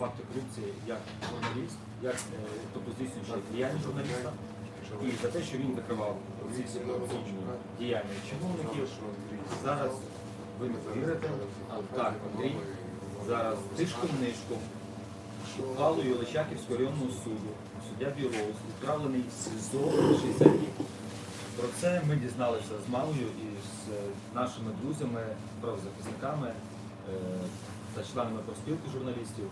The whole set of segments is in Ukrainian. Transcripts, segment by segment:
факти корупції як журналіст, як е, тобто здійснюючи діяльність журналіста, і за те, що він викривав ці всі корупційні діяння чиновників. Зараз ви не повірите, так, Андрій зараз тишком нишком ухвалою Личаківського районного суду, суддя Біроус, відправлений в СІЗО на 60 днів. Про це ми дізналися з мамою і з е, нашими друзями, правозахисниками е, та членами профспілки журналістів.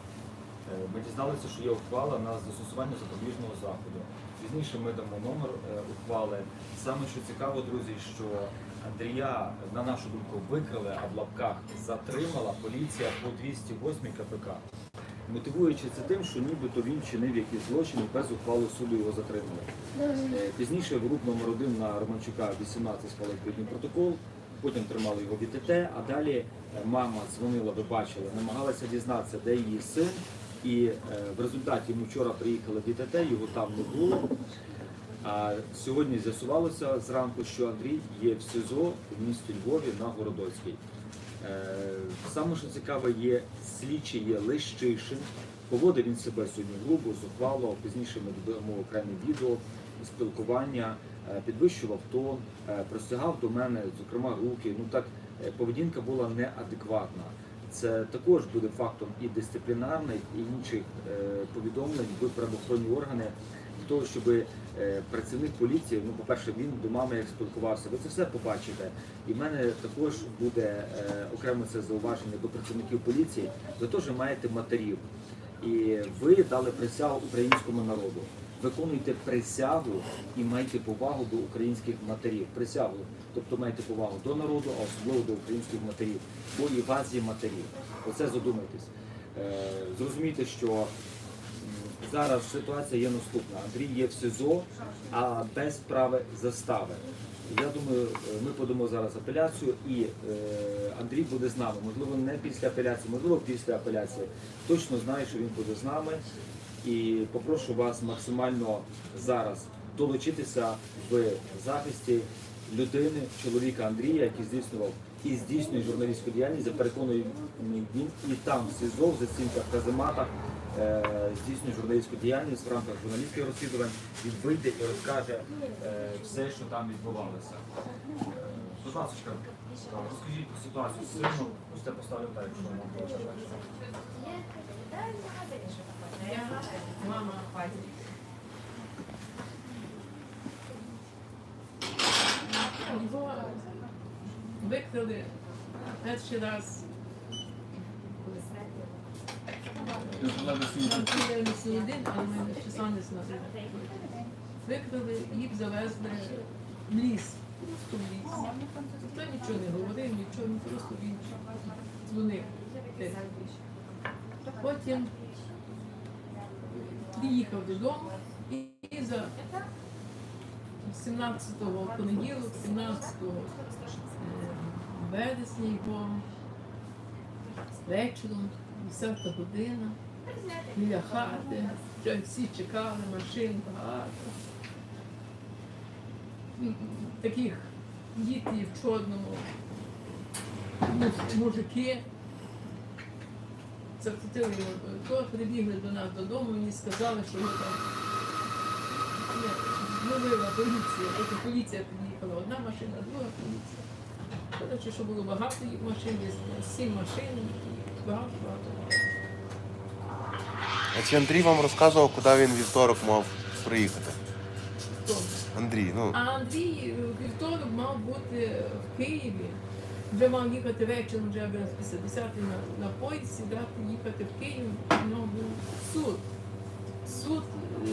Е, Ми дізналися, що є ухвала на застосування запобіжного заходу. Пізніше ми дамо номер е, ухвали. Саме що цікаво, друзі, що Андрія, на нашу думку, викрили, а в лапках затримала поліція по 208 КПК. Мотивуючи це тим, що нібито він чинив якісь злочини, без ухвали суду його затримали. Е, Пізніше в груп номер 1 на Романчука 18 склали відповідний протокол, потім тримали його в ІТТ, а далі мама дзвонила, ви бачили, намагалася дізнатися, де її син. І е, в результаті ми вчора приїхали в ІТТ, його там не було. А сьогодні з'ясувалося зранку, що Андрій є в СІЗО в місті Львові на Городоцькій. Е, Саме що цікаве є слідчий є Лищишин. Поводив він себе сьогодні грубо, зухвало. Пізніше ми додамо окреме відео спілкування, е, підвищував тон, простягав до мене, зокрема, руки. Ну так поведінка була неадекватна. Це також буде фактом і дисциплінарних, і інших е, повідомлень в правоохоронні органи для того, щоб е, працівник поліції, ну, по-перше, він до мами як спілкувався, ви це все побачите. І в мене також буде е, окремо це зауваження до працівників поліції. Ви теж маєте матерів. І ви дали присягу українському народу. Виконуйте присягу і майте повагу до українських матерів. Присягу, тобто майте повагу до народу, а особливо до українських матерів. Бо і вас є матері. Оце задумайтесь. Е, Зрозумійте, що зараз ситуація є наступна. Андрій є в СІЗО, а без справи застави. Я думаю, е, ми подамо зараз апеляцію, і е, Андрій буде з нами. Можливо, не після апеляції, можливо, після апеляції. Точно знаю, що він буде з нами. І попрошу вас максимально зараз долучитися в захисті людини, чоловіка Андрія, який здійснював і здійснює журналістську діяльність. Я переконую він і там в СІЗО, в застінках казематах е, здійснює журналістську діяльність в рамках журналістських розслідувань. Він вийде і розкаже е, все, що там відбувалося. Е, Будь розкажіть про ситуацію з сином. Ось це поставлю так, вам буде. Мама хватит. Його перший раз. Викрили, їх завезли в ліс, просто в ліс. Ніхто нічого не говорив, нічого, він просто він дзвонив. Потім приїхав додому і, за 17-го понеділок, 17-го е, вересня його вечором, 10 година, біля хати, всі чекали, машин багато. Таких діти в чорному, мужики. Захотіли його, то прибігли до нас додому, мені сказали, що його там зловила поліція, поки поліція приїхала, одна машина, друга поліція. Коротше, що було багато машин, сім машин, багато, багато. А чи Андрій вам розказував, куди він вівторок мав приїхати? Хто? Андрій, ну А Андрій вівторок мав бути в Києві. Вже їхати вечором, вже після 10 на, на поїзд, сідати, їхати в Київ, у нього був суд. Суд е,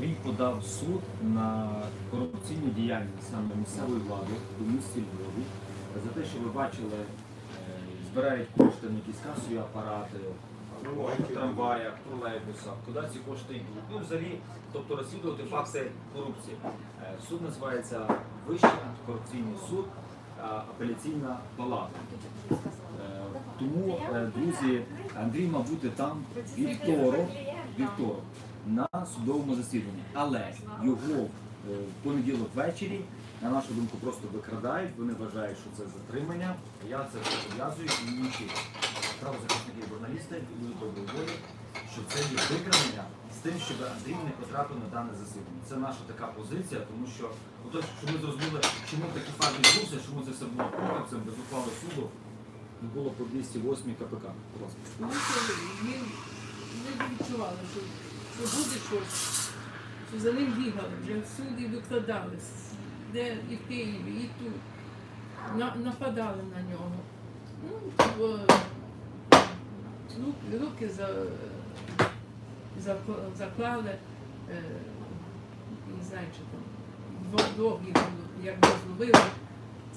е, е, подав суд на корупційну діяльність саме місцевої влади у місті Львові за те, що ви бачили, е, збирають кошти на якісь касові апарати, в трамваях, тролейбусах, куди ці кошти йдуть. Ну, взагалі, тобто розслідувати факти корупції. Суд називається Вищий антикорупційний суд, апеляційна палата. Е, Тому, е, друзі, Андрій мав бути там вівторок, вівторок на судовому засіданні. Але його е, в понеділок ввечері, на нашу думку, просто викрадають. Вони вважають, що це затримання. Я це пов'язую і інші правозахисники і журналісти. юристи і доводять, що це є викрадення з тим, щоб Андрій не потрапив на дане засідання. Це наша така позиція, тому що ото, що ми зрозуміли, чому такий факт відбувся, чому це все було комплексом без ухвали суду. Не було по 208 КПК. Будь. Тому що він не відчували, що, що буде щось, що за ним бігали, вже всюди викладали, де і в Києві, і тут. На, нападали на нього. Ну, бо руки, руки за, заклали, е, не знаю, чи там двох їх як зловили,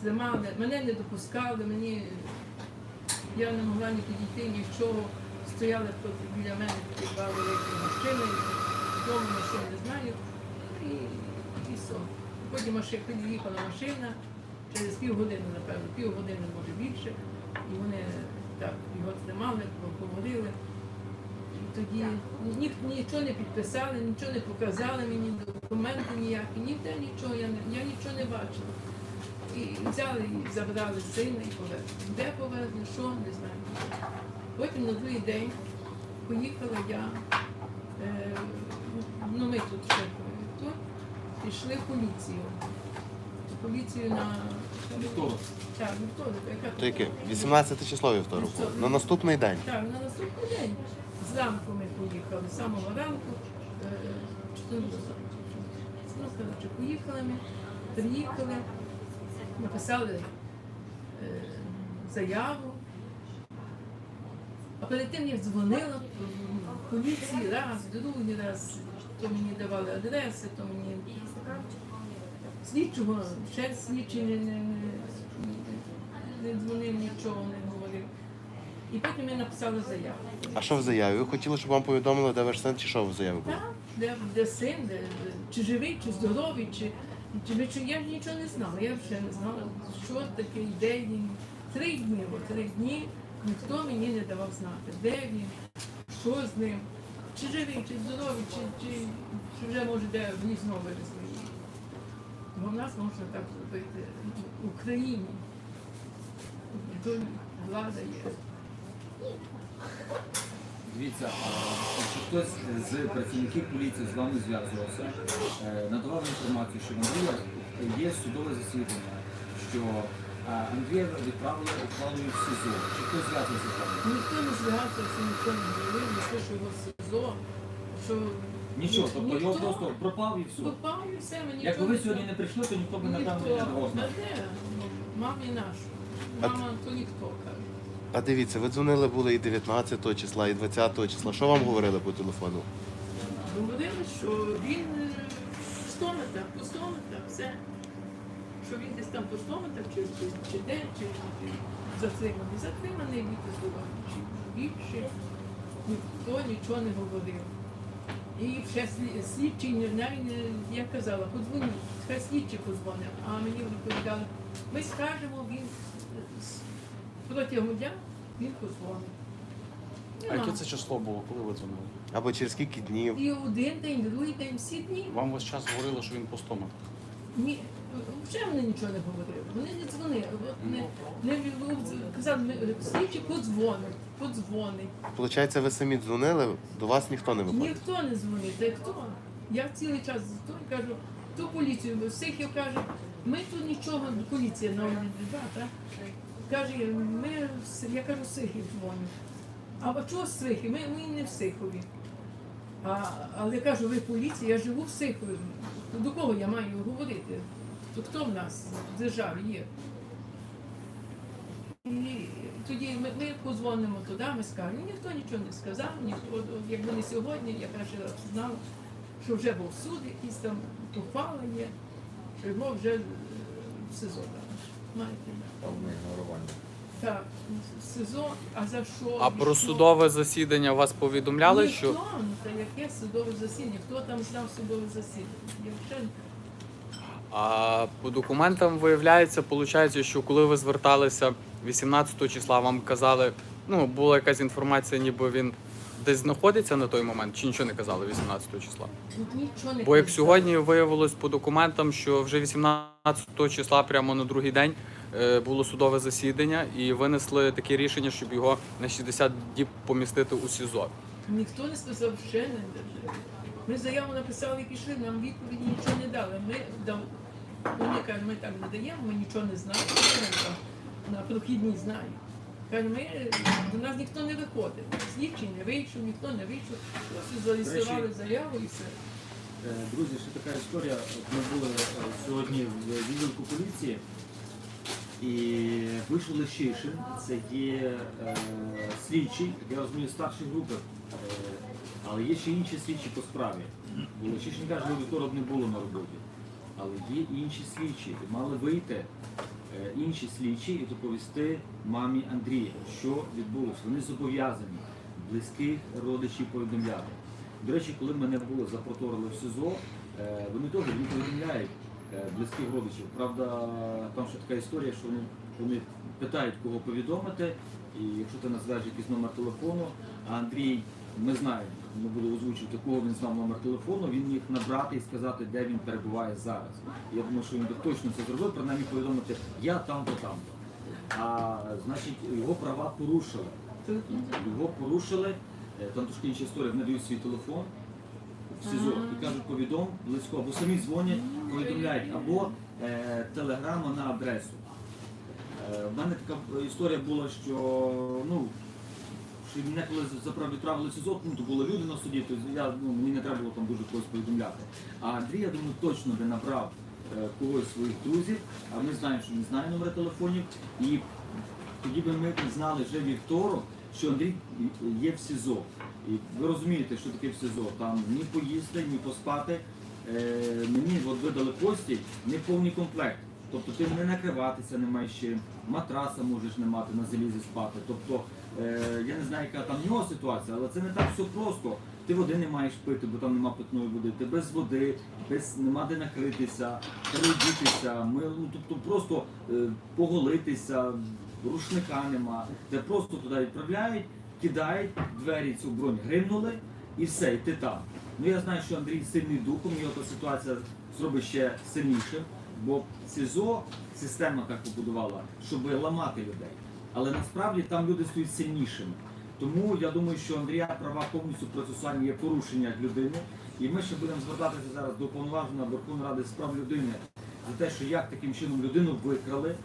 тримали, мене не допускали, мені я не могла ні підійти, нічого. Стояли біля мене такі два великі машини, дому машин не знаю. І, і все. Потім машина, під'їхала машина, через півгодини, напевно, півгодини, може більше. І вони так його тримали, поговорили. Тоді ні, нічого не підписали, нічого не показали мені, документи ніякі, ніде нічого, я, я нічого не бачила. І взяли і забрали сина і повезли. Де повезли, що, не знаю. Потім на другий день поїхала я, е, ну ми тут ще тут, пішли в поліцію. Поліцію на Вівторок. так, вівторок, яка То яке? 18 число вівторок. було. На наступний день. Так, на наступний день. Зранку ми поїхали, з самого ранку. Ну, коротше, поїхали ми, приїхали, написали е, заяву. А перед тим я дзвонила в поліції раз, другий раз, то мені давали адреси, то мені слідчого, ще слідчий не, не, не, дзвонив, нічого не. І потім я написала заяву. А що в заяві? Ви хотіли, щоб вам повідомили, де ваш син, чи що в заяві було? Так, де, де син, де, де- чи живий, чи здоровий, чи, чи, ви- чи я ж нічого не знала. Я вже не знала, що таке, де він. Три дні, о, три дні ніхто мені не давав знати, де він, що з ним, чи живий, чи здоровий, чи, чи, чи вже може де в гнізно вирізли. Бо в нас можна так зробити в Україні. Тут влада є. Дивіться, чи хтось з працівників поліції з вами зв'язувався, е, надавав інформацію, що в Андрія є судове засідання, що Андрія відправили ухвалою в СІЗО. Чи хтось зв'язувався з вами? Ніхто не зв'язався, ніхто не говорив, ніхто, що його СИЗО, що Нічого, тобто його Ніхто. просто пропав і все. попав і все, мені Якби ви сьогодні не прийшли, то ніхто б напевно не давав Та знати. де? Мамі нашу. Мама то ніхто каже. А дивіться, ви дзвонили були і 19 числа, і 20 числа. Що вам говорили по телефону? Говорили, що він е, в стоматах, по стоматах, все. Що він десь там по стоматах, чи, чи, чи де, чи, чи затриманий. Затриманий від чи більше. Ніхто нічого не говорив. І ще слі- слідчий, знаю, не- я казала, подзвоніть, хай слідчий подзвонив. А мені відповідали, ми скажемо, він е, протягом дня він подзвонить. А яке це число було, коли ви дзвонили? Або через скільки днів? І один день, другий день, всі дні. Вам весь час говорили, що він по стоматах. Ні, вже вони нічого не говорили. Вони не дзвонили. От не, не казали, слідчий подзвонить, подзвонить. Получається, ви самі дзвонили, до вас ніхто не виходить. Ніхто не дзвонить. Та хто? Я цілий час то кажу, то поліцію, бо всіх каже, ми тут нічого, поліція на да, так? Каже, ми, я кажу, Сихів дзвонить. А чого Сихів? Ми, ми не в Сихові. А, але кажу, ви поліція, я живу в Сихові. До кого я маю говорити? То хто в нас в державі є? І тоді ми, ми позвонимо туди, ми скажемо, ніхто нічого не сказав, ніхто, якби не сьогодні, я перший знала, що вже був суд, якийсь там ухвала є, що його вже е, в СИЗО? Повне ігнорування. Так, СИЗО, а за що? А про судове засідання вас повідомляли, Ніхто, що ну та яке судове засідання? Хто там знав судове засідання? Я вже а по документам виявляється, виходить, що коли ви зверталися 18 числа, вам казали, ну була якась інформація, ніби він десь знаходиться на той момент, чи нічого не казали 18 числа? нічого не Бо як сьогодні виявилось по документам, що вже 18 числа, прямо на другий день, е, було судове засідання і винесли таке рішення, щоб його на 60 діб помістити у СІЗО. Ніхто не сказав, ще не держи. Ми заяву написали і пішли, нам відповіді нічого не дали. Ми дав... Вони кажуть, ми так не даємо, ми нічого не знаємо. На прохідній знаємо. Ми до нас ніхто не виходив. Слідчий не вийшов, ніхто не вийшов. Просто зареєстрували заяву і все. Е, Друзі, ще така історія. От Ми були е, сьогодні в відділку поліції і вийшов Лещишин, це є е, слідчий, як я розумію, старший групи, е, але є ще інші слідчі по справі. Бо Лещишин каже, що вівторок не було на роботі. Але є інші слідчі, мали вийти інші слідчі і доповісти мамі Андрія, що відбулося. Вони зобов'язані близьких родичів повідомляти. До речі, коли мене було запроторили в СИЗО, е, вони теж не повідомляють е, близьких родичів. Правда, там ще така історія, що вони, вони питають, кого повідомити, і якщо ти назвеш якийсь номер телефону, а Андрій, ми знаємо, не буду озвучувати, кого він знав номер телефону, він міг набрати і сказати, де він перебуває зараз. Я думаю, що він би точно це зробив, принаймні повідомити, я там-то, там-то. А значить, його права порушили. Його порушили, е, там трошки інша історія, вони дають свій телефон в СІЗО і кажуть, повідом близько, або самі дзвонять, повідомляють, або е, телеграма на адресу. Е, в мене така історія була, що ну, що мене коли відправили СІЗО, ну, то були люди на суді, то я, ну, мені не треба було там дуже когось повідомляти. А Андрій, я думаю, точно би набрав е, когось своїх друзів, а ми знаємо, що він знає номери телефонів, і тоді би ми знали вже вівторок, що Андрій є в СІЗО. І ви розумієте, що таке в СІЗО. Там ні поїсти, ні поспати. Е, мені от видали постіль, не повний комплект. Тобто ти не накриватися не маєш чим, матраса можеш не мати на залізі спати. Тобто я не знаю, яка там в нього ситуація, але це не так все просто. Ти води не маєш пити, бо там нема питної води. Ти без води, без нема де накритися, переодітися, ми, ну, тобто просто е, поголитися, рушника нема. Те просто туди відправляють, кидають, двері цю бронь гримнули і все, і ти там. Ну я знаю, що Андрій сильний духом, його та ситуація зробить ще сильнішим, бо СІЗО система так побудувала, щоб ламати людей. Але насправді там люди стають сильнішими. Тому я думаю, що Андрія права повністю процесуальні є порушення людини. І ми ще будемо звертатися зараз до повноваженого Верховної Ради з прав людини за те, що як таким чином людину викрали.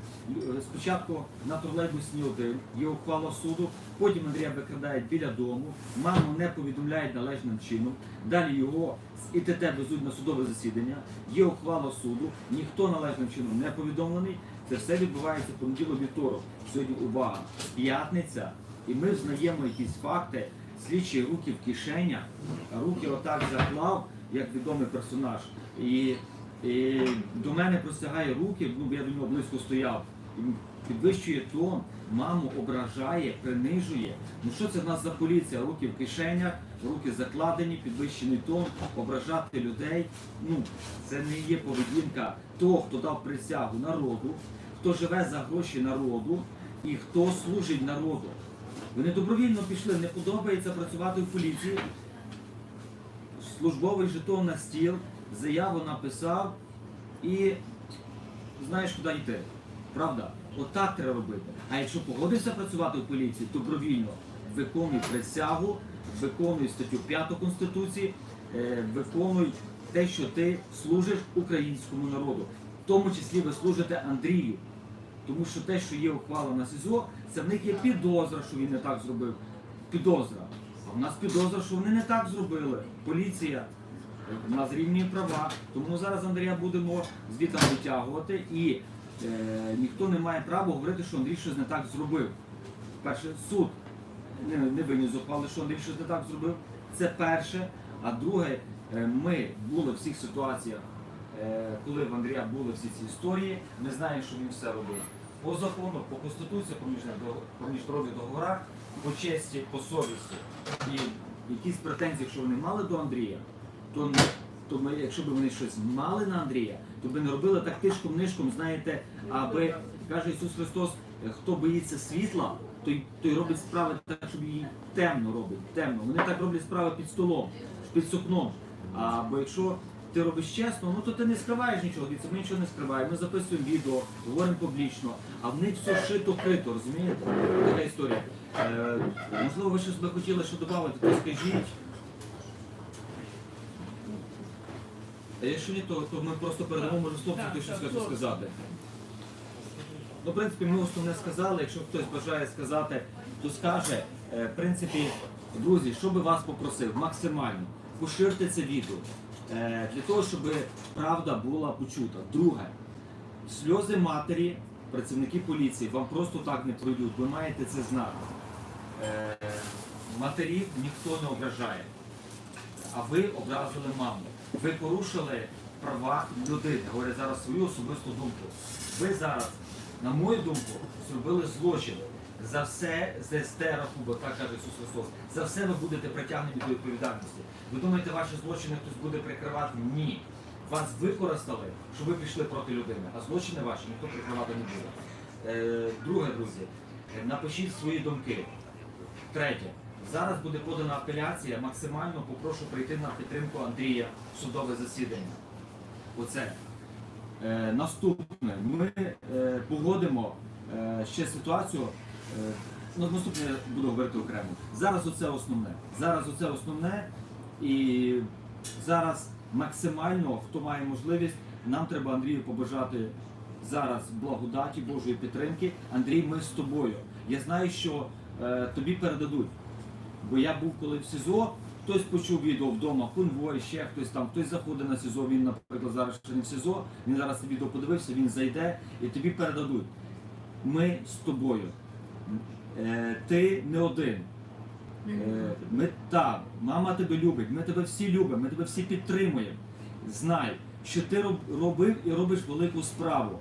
Спочатку на тролейбусній один є ухвала суду, потім Андрія викрадають біля дому, маму не повідомляють належним чином. Далі його з ІТТ везуть на судове засідання, є ухвала суду, ніхто належним чином не повідомлений. Це все відбувається понеділок вівторок. Сьогодні увага, п'ятниця, і ми взнаємо якісь факти. слідчі руки в кишенях, руки отак заклав, як відомий персонаж. І, і до мене простягає руки, ну я до нього близько стояв. Підвищує тон, маму ображає, принижує. Ну що це в нас за поліція? Руки в кишенях, руки закладені, підвищений тон, ображати людей. Ну це не є поведінка того, хто дав присягу народу, хто живе за гроші народу і хто служить народу. Вони добровільно пішли, не подобається працювати в поліції. Службовий жетон на стіл, заяву написав і знаєш, куди йти. Правда? Отак треба робити. А якщо погодишся працювати в поліції, добровільно виконуй присягу, виконуй статтю 5 Конституції, е, виконуй те, що ти служиш українському народу. В тому числі ви служите Андрію. Тому що те, що є ухвала СІЗО, це в них є підозра, що він не так зробив. Підозра. А в нас підозра, що вони не так зробили. Поліція в нас рівні права. Тому зараз Андрія будемо звітом витягувати і е, ніхто не має права говорити, що Андрій щось не так зробив. Перше, суд не, не виніс що Андрій щось не так зробив. Це перше. А друге, е, ми були в всіх ситуаціях, е, коли в Андрія були всі ці історії. Ми знаємо, що він все робив по закону, по конституції, по міжнародних договорах, по честі, по совісті. І якісь претензії, якщо вони мали до Андрія, то, то ми, якщо б вони щось мали на Андрія, то би не робили так тишком-нишком, знаєте, аби каже Ісус Христос, хто боїться світла, той, той робить справи так, щоб її темно робить. Темно. Вони так роблять справи під столом, під сукном. А бо якщо ти робиш чесно, ну то ти не скриваєш нічого. Дивіться, ми нічого не скриваємо, ми записуємо відео, говоримо публічно, а в них все шито крито, розумієте? Така історія. Е, можливо, ви щось би хотіли ще додати, то скажіть. А якщо ні, то, то ми просто передамо, може хлопцю хтось щось хоче сказати. Ну, в принципі, ми основне сказали. Якщо хтось бажає сказати, то скаже. Е, В принципі, друзі, що би вас попросив, максимально поширте це відео е, для того, щоб правда була почута. Друге, сльози матері, працівники поліції вам просто так не пройдуть. Ви маєте це знати. Е, Матерів ніхто не ображає, а ви образили маму. Ви порушили права людини. Говорю зараз свою особисту думку. Ви зараз, на мою думку, зробили злочин. За все з СТ рахунок, так каже Ісус Христос. За все ви будете притягнені до відповідальності. Ви думаєте, ваші злочини хтось буде прикривати? Ні. Вас використали, щоб ви пішли проти людини, а злочини ваші ніхто прикривати не буде. Е, друге, друзі, напишіть свої думки. Третє. Зараз буде подана апеляція. Максимально попрошу прийти на підтримку Андрія в судове засідання. Оце. Е, наступне. Ми е, погодимо е, ще ситуацію. Е, ну, наступне буду говорити окремо. Зараз оце основне. Зараз оце основне. І зараз максимально, хто має можливість, нам треба Андрію побажати зараз благодаті Божої підтримки. Андрій, ми з тобою. Я знаю, що е, тобі передадуть. Бо я був коли в СІЗО, хтось почув відео вдома, конвой, ще хтось там, хтось заходить на СІЗО, він, наприклад, зараз ще не в СІЗО, він зараз це відео подивився, він зайде і тобі передадуть. Ми з тобою. Е, ти не один. Е, Ми так, мама тебе любить, ми тебе всі любимо, ми тебе всі підтримуємо. Знай, що ти робив і робиш велику справу.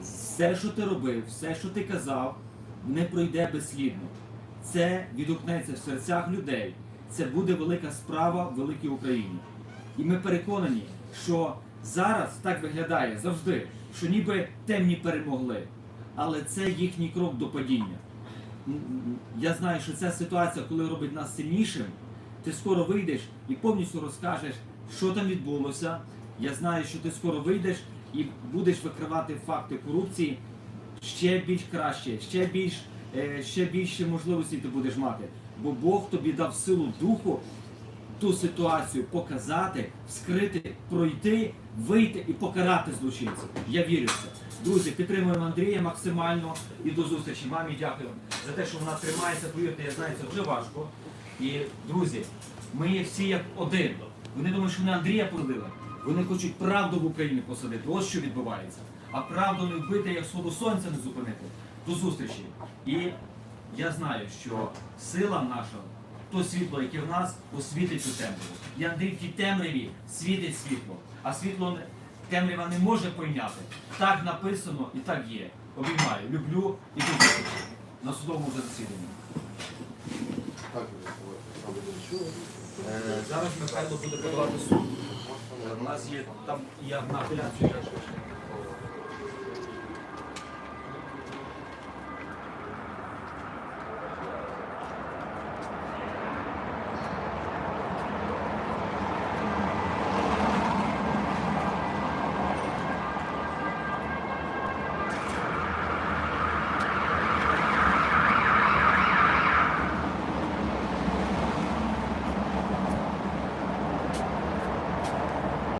Все, що ти робив, все, що ти казав, не пройде безслідно. Це відгукнеться в серцях людей. Це буде велика справа в великій Україні. І ми переконані, що зараз так виглядає завжди, що ніби темні перемогли. Але це їхній крок до падіння. Я знаю, що ця ситуація, коли робить нас сильнішим, ти скоро вийдеш і повністю розкажеш, що там відбулося. Я знаю, що ти скоро вийдеш і будеш викривати факти корупції ще більш краще, ще більш ще більше можливостей ти будеш мати. Бо Бог тобі дав силу духу ту ситуацію показати, вскрити, пройти, вийти і покарати злочинців. Я вірю в це. Друзі, підтримуємо Андрія максимально і до зустрічі. Мамі дякую за те, що вона тримається. Повірте, я знаю, це дуже важко. І друзі, ми всі як один. Вони думають, що вони Андрія породили. Вони хочуть правду в Україні посадити. Ось що відбувається. А правду не вбити, як сходу сонця не зупинити. До зустрічі. І я знаю, що сила наша, то світло, яке в нас, освітить цю темряву. І Андрій в тій темряві світить світло. А світло темрява не може пойняти. Так написано і так є. Обіймаю, люблю і до зустрічі на судовому засіданні. Е, Зараз Михайло буде подавати суд. У нас є там я на апеляцію.